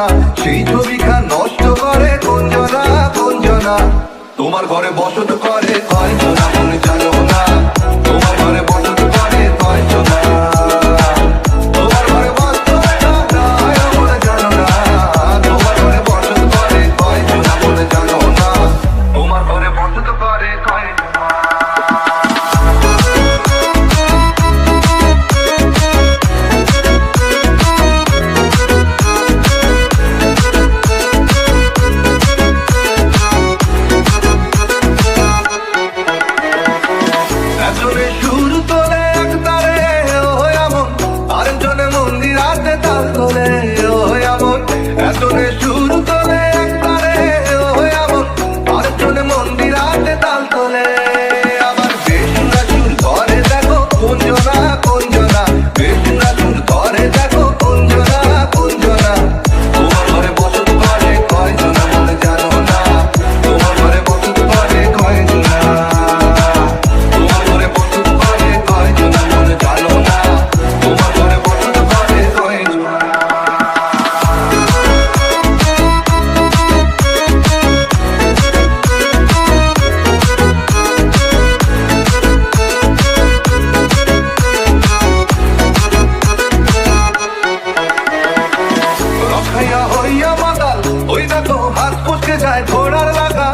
না সেই ছবিখান নষ্ট করে কোন জনা তোমার ঘরে বসত করে কয়জনা কোন উঠে যায় ঘোড়ার লাগা